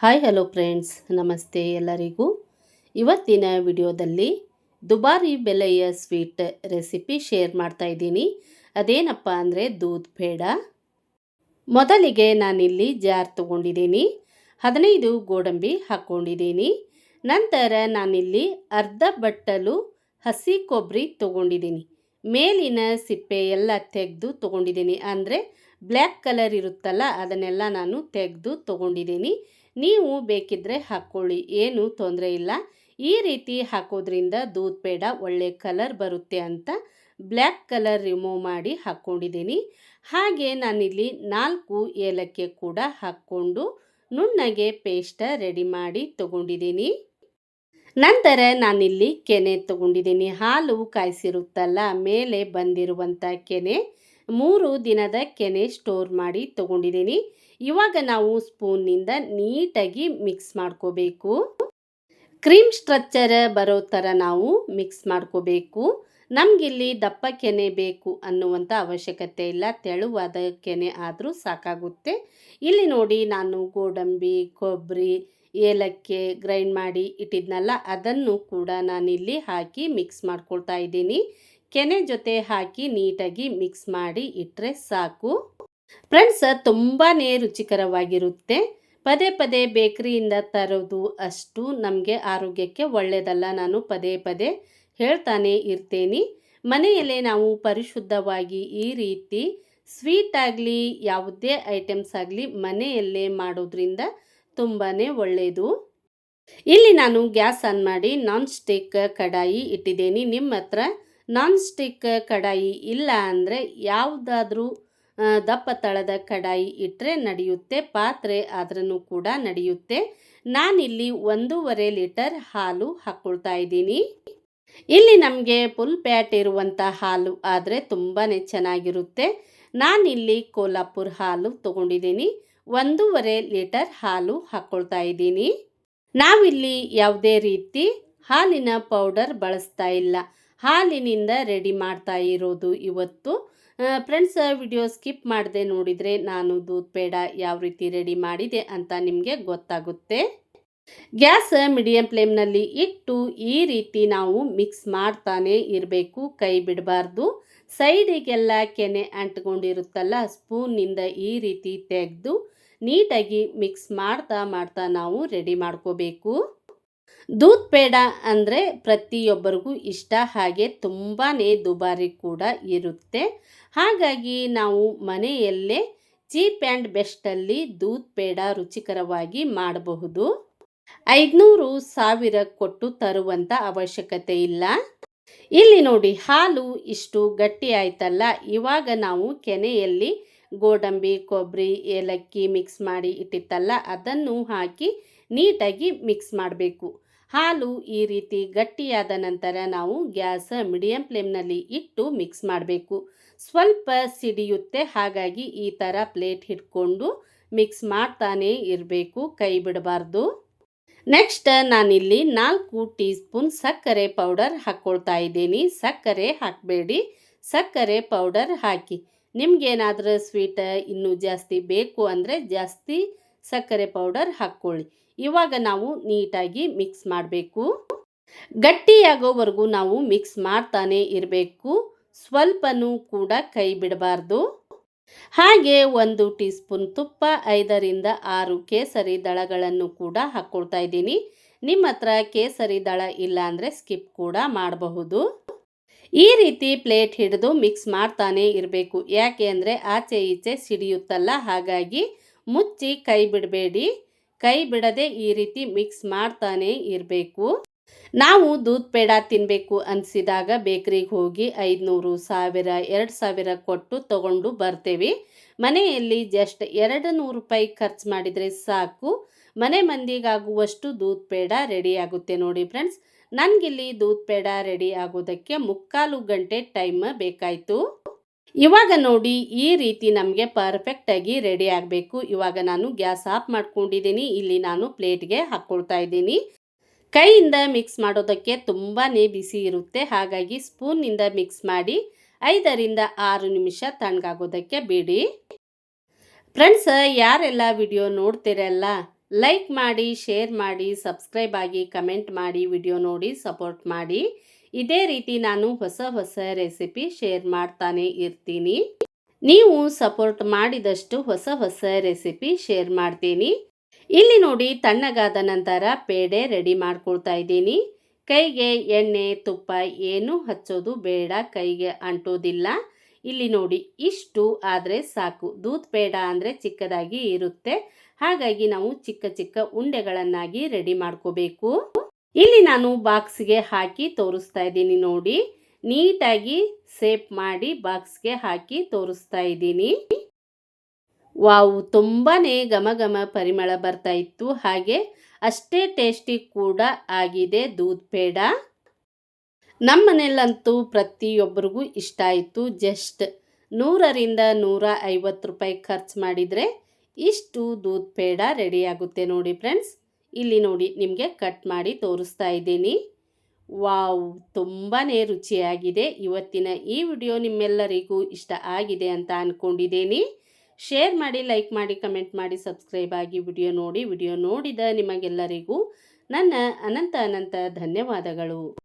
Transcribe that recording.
Hi hello friends ನಮಸ್ತೆ ಎಲ್ಲರಿಗೂ. ಇವತ್ತಿನ ವಿಡಿಯೋದಲ್ಲಿ ದುಬಾರಿ ಬೆಲೆಯ ಸ್ವೀಟ್ ರೆಸಿಪಿ ಶೇರ್ ಮಾಡ್ತಾ ಇದ್ದೀನಿ. ಅದೇನಪ್ಪ ಅಂದರೆ ದೂದ್ ಪೇಡ. ಮೊದಲಿಗೆ ನಾನಿಲ್ಲಿ ಜಾರ್ ತಗೊಂಡಿದ್ದೀನಿ. ಹದಿನೈದು ಗೋಡಂಬಿ ಹಾಕ್ಕೊಂಡಿದ್ದೀನಿ ನಂತರ ನಾನಿಲ್ಲಿ ಅರ್ಧ ಬಟ್ಟಲು ಹಸಿ ಕೊಬ್ಬರಿ ತೊಗೊಂಡಿದ್ದೀನಿ. ಮೇಲಿನ ಸಿಪ್ಪೆ ಎಲ್ಲ ತೆಗೆದು ತೊಗೊಂಡಿದ್ದೀನಿ. ಅಂದರೆ ಬ್ಲ್ಯಾಕ್ ಕಲರ್ ಇರುತ್ತಲ್ಲ, ಅದನ್ನೆಲ್ಲ ನಾನು ತೆಗೆದು ತಗೊಂಡಿದ್ದೀನಿ. ನೀವು ಬೇಕಿದ್ದರೆ ಹಾಕ್ಕೊಳ್ಳಿ, ಏನು ತೊಂದರೆ ಇಲ್ಲ. ಈ ರೀತಿ ಹಾಕೋದ್ರಿಂದ ದೂದ್ ಪೇಡ ಒಳ್ಳೆ ಕಲರ್ ಬರುತ್ತೆ ಅಂತ ಬ್ಲ್ಯಾಕ್ ಕಲರ್ ರಿಮೂವ್ ಮಾಡಿ ಹಾಕ್ಕೊಂಡಿದ್ದೀನಿ. ಹಾಗೆ ನಾನಿಲ್ಲಿ ನಾಲ್ಕು ಏಲಕ್ಕಿ ಕೂಡ ಹಾಕ್ಕೊಂಡು ನುಣ್ಣಗೆ ಪೇಸ್ಟ ರೆಡಿ ಮಾಡಿ ತಗೊಂಡಿದ್ದೀನಿ. ನಂತರ ನಾನಿಲ್ಲಿ ಕೆನೆ ತಗೊಂಡಿದ್ದೀನಿ. ಹಾಲು ಕಾಯಿಸಿರುತ್ತಲ್ಲ, ಮೇಲೆ ಬಂದಿರುವಂಥ ಕೆನೆ. ಮೂರು ದಿನದ ಕೆನೆ ಸ್ಟೋರ್ ಮಾಡಿ ತಗೊಂಡಿದ್ದೀನಿ. ಇವಾಗ ನಾವು ಸ್ಪೂನ್ನಿಂದ ನೀಟಾಗಿ ಮಿಕ್ಸ್ ಮಾಡ್ಕೋಬೇಕು. ಕ್ರೀಮ್ ಸ್ಟ್ರಕ್ಚರ್ ಬರೋ ಥರ ನಾವು ಮಿಕ್ಸ್ ಮಾಡ್ಕೋಬೇಕು. ನಮಗಿಲ್ಲಿ ದಪ್ಪ ಕೆನೆ ಬೇಕು ಅನ್ನುವಂಥ ಅವಶ್ಯಕತೆ ಇಲ್ಲ. ತೆಳುವಾದ ಕೆನೆ ಆದರೂ ಸಾಕಾಗುತ್ತೆ. ಇಲ್ಲಿ ನೋಡಿ ನಾನು ಗೋಡಂಬಿ, ಕೊಬ್ಬರಿ, ಏಲಕ್ಕಿ ಗ್ರೈಂಡ್ ಮಾಡಿ ಇಟ್ಟಿದ್ನಲ್ಲ, ಅದನ್ನು ಕೂಡ ನಾನಿಲ್ಲಿ ಹಾಕಿ ಮಿಕ್ಸ್ ಮಾಡ್ಕೊಳ್ತಾ ಇದ್ದೀನಿ. ಕೆನೆ ಜೊತೆ ಹಾಕಿ ನೀಟಾಗಿ ಮಿಕ್ಸ್ ಮಾಡಿ ಇಟ್ಟರೆ ಸಾಕು. ಫ್ರೆಂಡ್ಸ್ ತುಂಬಾ ರುಚಿಕರವಾಗಿರುತ್ತೆ. ಪದೇ ಪದೇ ಬೇಕರಿಯಿಂದ ತರೋದು ಅಷ್ಟು ನಮಗೆ ಆರೋಗ್ಯಕ್ಕೆ ಒಳ್ಳೆಯದಲ್ಲ ನಾನು ಪದೇ ಪದೇ ಹೇಳ್ತಾನೆ ಇರ್ತೇನೆ. ಮನೆಯಲ್ಲೇ ನಾವು ಪರಿಶುದ್ಧವಾಗಿ ಈ ರೀತಿ ಸ್ವೀಟ್ ಆಗಲಿ, ಯಾವುದೇ ಐಟಮ್ಸ್ ಆಗಲಿ ಮನೆಯಲ್ಲೇ ಮಾಡೋದ್ರಿಂದ ತುಂಬಾ ಒಳ್ಳೆಯದು ಇಲ್ಲಿ ನಾನು ಗ್ಯಾಸ್ ಆನ್ ಮಾಡಿ ನಾನ್ ಸ್ಟಿಕ್ ಕಡಾಯಿ ಇಟ್ಟಿದ್ದೀನಿ. ನಿಮ್ಮ ಹತ್ರ ನಾನ್ ಸ್ಟಿಕ್ ಕಡಾಯಿ ಇಲ್ಲ ಅಂದರೆ ಯಾವುದಾದ್ರೂ ದಪ್ಪ ತಳದ ಕಡಾಯಿ ಇಟ್ಟರೆ ನಡೆಯುತ್ತೆ, ಪಾತ್ರೆ ಆದ್ರೂ ಕೂಡ ನಡೆಯುತ್ತೆ. ನಾನಿಲ್ಲಿ ಒಂದೂವರೆ ಲೀಟರ್ ಹಾಲು ಹಾಕ್ಕೊಳ್ತಾ ಇದ್ದೀನಿ. ಇಲ್ಲಿ ನಮಗೆ ಫುಲ್ ಪ್ಯಾಟ್ ಇರುವಂಥ ಹಾಲು ಆದರೆ ತುಂಬಾ ಚೆನ್ನಾಗಿರುತ್ತೆ. ನಾನಿಲ್ಲಿ ಕೋಲ್ಹಾಪುರ ಹಾಲು ತೊಗೊಂಡಿದ್ದೀನಿ. ಒಂದೂವರೆ ಲೀಟರ್ ಹಾಲು ಹಾಕ್ಕೊಳ್ತಾ ಇದ್ದೀನಿ. ನಾವಿಲ್ಲಿ ಯಾವುದೇ ರೀತಿ ಹಾಲಿನ ಪೌಡರ್ ಬಳಸ್ತಾ ಇಲ್ಲ. ಹಾಲಿನಿಂದ ರೆಡಿ ಮಾಡ್ತಾ ಇರೋದು ಇವತ್ತು. ಫ್ರೆಂಡ್ಸ್ ವಿಡಿಯೋ ಸ್ಕಿಪ್ ಮಾಡದೆ ನೋಡಿದರೆ ನಾನು ದೂದ್ ಪೇಡ ಯಾವ ರೀತಿ ರೆಡಿ ಮಾಡಿದೆ ಅಂತ ನಿಮಗೆ ಗೊತ್ತಾಗುತ್ತೆ. ಗ್ಯಾಸ್ ಮೀಡಿಯಂ ಫ್ಲೇಮ್ನಲ್ಲಿ ಇಟ್ಟು ಈ ರೀತಿ ನಾವು ಮಿಕ್ಸ್ ಮಾಡ್ತಾನೆ ಇರಬೇಕು, ಕೈ ಬಿಡಬಾರ್ದು. ಸೈಡಿಗೆಲ್ಲ ಕೆನೆ ಅಂಟ್ಕೊಂಡಿರುತ್ತಲ್ಲ ಸ್ಪೂನ್ನಿಂದ ಈ ರೀತಿ ತೆಗೆದು ನೀಟಾಗಿ ಮಿಕ್ಸ್ ಮಾಡ್ತಾ ಮಾಡ್ತಾ ನಾವು ರೆಡಿ ಮಾಡ್ಕೋಬೇಕು. ದೂದ್ ಪೇಡ ಅಂದರೆ ಪ್ರತಿಯೊಬ್ಬರಿಗೂ ಇಷ್ಟ. ಹಾಗೆ ತುಂಬಾ ದುಬಾರಿ ಕೂಡ ಇರುತ್ತೆ. ಹಾಗಾಗಿ ನಾವು ಮನೆಯಲ್ಲೇ ಚೀಪ್ ಆ್ಯಂಡ್ ಬೆಸ್ಟಲ್ಲಿ ದೂದ್ ಪೇಡ ರುಚಿಕರವಾಗಿ ಮಾಡಬಹುದು. ಐದುನೂರು ಸಾವಿರ ಕೊಟ್ಟು ತರುವಂಥ ಅವಶ್ಯಕತೆ ಇಲ್ಲ. ಇಲ್ಲಿ ನೋಡಿ, ಹಾಲು ಇಷ್ಟು ಗಟ್ಟಿ ಆಯ್ತಲ್ಲ. ಇವಾಗ ನಾವು ಕೆನೆಯಲ್ಲಿ ಗೋಡಂಬಿ ಕೊಬ್ಬರಿ ಏಲಕ್ಕಿ ಮಿಕ್ಸ್ ಮಾಡಿ ಇಟ್ಟಿತ್ತಲ್ಲ, ಅದನ್ನು ಹಾಕಿ ನೀಟಾಗಿ ಮಿಕ್ಸ್ ಮಾಡಬೇಕು. ಹಾಲು ಈ ರೀತಿ ಗಟ್ಟಿಯಾದ ನಂತರ ನಾವು ಗ್ಯಾಸ್ ಮೀಡಿಯಂ ಫ್ಲೇಮ್ನಲ್ಲಿ ಇಟ್ಟು ಮಿಕ್ಸ್ ಮಾಡಬೇಕು. ಸ್ವಲ್ಪ ಸಿಡಿಯುತ್ತೆ, ಹಾಗಾಗಿ ಈ ಥರ ಪ್ಲೇಟ್ ಹಿಡ್ಕೊಂಡು ಮಿಕ್ಸ್ ಮಾಡ್ತಾನೆ ಇರಬೇಕು, ಕೈ ಬಿಡಬಾರ್ದು. ನೆಕ್ಸ್ಟ್ ನಾನಿಲ್ಲಿ ನಾಲ್ಕು ಟೀ ಸ್ಪೂನ್ ಸಕ್ಕರೆ ಪೌಡರ್ ಹಾಕ್ಕೊಳ್ತಾ ಇದ್ದೀನಿ. ಸಕ್ಕರೆ ಹಾಕಬೇಡಿ. ಸಕ್ಕರೆ ಪೌಡರ್ ಹಾಕಿ. ನಿಮಗೇನಾದರೂ ಸ್ವೀಟ್ ಇನ್ನೂ ಜಾಸ್ತಿ ಬೇಕು ಅಂದರೆ ಜಾಸ್ತಿ ಸಕ್ಕರೆ ಪೌಡರ್ ಹಾಕ್ಕೊಳ್ಳಿ. ಇವಾಗ ನಾವು ನೀಟಾಗಿ ಮಿಕ್ಸ್ ಮಾಡಬೇಕು. ಗಟ್ಟಿಯಾಗೋವರೆಗೂ ನಾವು ಮಿಕ್ಸ್ ಮಾಡ್ತಾನೆ ಇರಬೇಕು. ಸ್ವಲ್ಪನೂ ಕೂಡ ಕೈ ಬಿಡಬಾರ್ದು. ಹಾಗೆ ಒಂದು ಟೀ ಸ್ಪೂನ್ ತುಪ್ಪ, ಐದರಿಂದ ಆರು ಕೇಸರಿ ದಳಗಳನ್ನು ಕೂಡ ಹಾಕ್ಕೊಳ್ತಾ ಇದ್ದೀನಿ. ನಿಮ್ಮ ಹತ್ರ ಕೇಸರಿ ದಳ ಇಲ್ಲ ಅಂದರೆ ಸ್ಕಿಪ್ ಕೂಡ ಮಾಡಬಹುದು. ಈ ರೀತಿ ಪ್ಲೇಟ್ ಹಿಡಿದು ಮಿಕ್ಸ್ ಮಾಡ್ತಾನೆ ಇರಬೇಕು. ಯಾಕೆ ಅಂದರೆ ಆಚೆ ಈಚೆ ಸಿಡಿಯುತ್ತಲ್ಲ, ಹಾಗಾಗಿ ಮುಚ್ಚಿ ಕೈ ಬಿಡಬೇಡಿ. ಕೈ ಬಿಡದೆ ಈ ರೀತಿ ಮಿಕ್ಸ್ ಮಾಡ್ತಾನೆ ಇರಬೇಕು. ನಾವು ದೂದ್ ಪೇಡ ತಿನ್ನಬೇಕು ಅನಿಸಿದಾಗ ಬೇಕ್ರಿಗೆ ಹೋಗಿ ಐದುನೂರು ಸಾವಿರ, ಎರಡು ಸಾವಿರ ಕೊಟ್ಟು ತಗೊಂಡು ಬರ್ತೇವೆ. ಮನೆಯಲ್ಲಿ ಜಸ್ಟ್ ಎರಡು ನೂರು ರೂಪಾಯಿ ಖರ್ಚು ಮಾಡಿದರೆ ಸಾಕು. ಮನೆ ಮಂದಿಗಾಗುವಷ್ಟು ದೂದ್ ಪೇಡ ರೆಡಿ ಆಗುತ್ತೆ ನೋಡಿ ಫ್ರೆಂಡ್ಸ್. ನನಗಿಲ್ಲಿ ದೂದ್ ಪೇಡ ರೆಡಿ ಆಗೋದಕ್ಕೆ ಮುಕ್ಕಾಲು ಗಂಟೆ ಟೈಮ್ ಬೇಕಾಯಿತು. ಇವಾಗ ನೋಡಿ ಈ ರೀತಿ ನಮಗೆ ಪರ್ಫೆಕ್ಟಾಗಿ ರೆಡಿ ಆಗಬೇಕು. ಇವಾಗ ನಾನು ಗ್ಯಾಸ್ ಆಫ್ ಮಾಡ್ಕೊಂಡಿದ್ದೀನಿ. ಇಲ್ಲಿ ನಾನು ಪ್ಲೇಟ್ಗೆ ಹಾಕ್ಕೊಳ್ತಾ ಇದ್ದೀನಿ. ಕೈಯಿಂದ ಮಿಕ್ಸ್ ಮಾಡೋದಕ್ಕೆ ತುಂಬಾ ಬಿಸಿ ಇರುತ್ತೆ. ಹಾಗಾಗಿ ಸ್ಪೂನಿಂದ ಮಿಕ್ಸ್ ಮಾಡಿ ಐದರಿಂದ ಆರು ನಿಮಿಷ ತಣ್ಣಗಾಗೋದಕ್ಕೆ ಬಿಡಿ. ಫ್ರೆಂಡ್ಸ್ ಯಾರೆಲ್ಲ ವಿಡಿಯೋ ನೋಡ್ತಿರಲ್ಲ ಲೈಕ್ ಮಾಡಿ ಶೇರ್ ಮಾಡಿ ಸಬ್ಸ್ಕ್ರೈಬ್ ಆಗಿ ಕಮೆಂಟ್ ಮಾಡಿ ವಿಡಿಯೋ ನೋಡಿ ಸಪೋರ್ಟ್ ಮಾಡಿ. ಇದೇ ರೀತಿ ನಾನು ಹೊಸ ಹೊಸ ರೆಸಿಪಿ ಶೇರ್ ಮಾಡ್ತಾನೆ ಇರ್ತೀನಿ. ನೀವು ಸಪೋರ್ಟ್ ಮಾಡಿದಷ್ಟು ಹೊಸ ಹೊಸ ರೆಸಿಪಿ ಶೇರ್ ಮಾಡ್ತೀನಿ. ಇಲ್ಲಿ ನೋಡಿ ತಣ್ಣಗಾದ ನಂತರ ಪೇಡೆ ರೆಡಿ ಮಾಡ್ಕೊಳ್ತಾ ಇದ್ದೀನಿ. ಕೈಗೆ ಎಣ್ಣೆ, ತುಪ್ಪ ಏನು ಹಚ್ಚೋದು ಬೇಡ, ಕೈಗೆ ಅಂಟೋದಿಲ್ಲ. ಇಲ್ಲಿ ನೋಡಿ ಇಷ್ಟು ಆದರೆ ಸಾಕು. ದೂದ್ ಪೇಡ ಅಂದರೆ ಚಿಕ್ಕದಾಗಿ ಇರುತ್ತೆ. ಹಾಗಾಗಿ ನಾವು ಚಿಕ್ಕ ಚಿಕ್ಕ ಉಂಡೆಗಳನ್ನಾಗಿ ರೆಡಿ ಮಾಡ್ಕೋಬೇಕು. ಇಲ್ಲಿ ನಾನು ಬಾಕ್ಸ್ಗೆ ಹಾಕಿ ತೋರಿಸ್ತಾ ಇದ್ದೀನಿ ನೋಡಿ. ನೀಟಾಗಿ ಸೇಪ್ ಮಾಡಿ ಬಾಕ್ಸ್ಗೆ ಹಾಕಿ ತೋರಿಸ್ತಾ ಇದ್ದೀನಿ. ವಾವು ತುಂಬಾ ಘಮ ಘಮ ಪರಿಮಳ ಬರ್ತಾ ಇತ್ತು. ಹಾಗೆ ಅಷ್ಟೇ ಟೇಸ್ಟಿ ಕೂಡ ಆಗಿದೆ ದೂದ್ ಪೇಡ. ನಮ್ಮ ಮನೆಯಲ್ಲಂತೂ ಪ್ರತಿಯೊಬ್ಬರಿಗೂ ಇಷ್ಟ ಆಯಿತು. ಜಸ್ಟ್ ನೂರರಿಂದ ನೂರ ಐವತ್ತು ರೂಪಾಯಿ ಖರ್ಚು ಮಾಡಿದರೆ ಇಷ್ಟು ದೂದ್ ಪೇಡ ರೆಡಿಯಾಗುತ್ತೆ ನೋಡಿ ಫ್ರೆಂಡ್ಸ್. ಇಲ್ಲಿ ನೋಡಿ ನಿಮಗೆ ಕಟ್ ಮಾಡಿ ತೋರಿಸ್ತಾ ಇದ್ದೀನಿ. ವಾವ್ ತುಂಬಾ ರುಚಿಯಾಗಿದೆ. ಇವತ್ತಿನ ಈ ವಿಡಿಯೋ ನಿಮ್ಮೆಲ್ಲರಿಗೂ ಇಷ್ಟ ಆಗಿದೆ ಅಂತ ಅಂದ್ಕೊಂಡಿದ್ದೀನಿ ಶೇರ್ ಮಾಡಿ, ಲೈಕ್ ಮಾಡಿ, ಕಮೆಂಟ್ ಮಾಡಿ, ಸಬ್ಸ್ಕ್ರೈಬ್ ಆಗಿ ವಿಡಿಯೋ ನೋಡಿ, ವಿಡಿಯೋ ನೋಡಿದ ನಿಮಗೆಲ್ಲರಿಗೂ ನನ್ನ ಅನಂತ ಅನಂತ ಧನ್ಯವಾದಗಳು.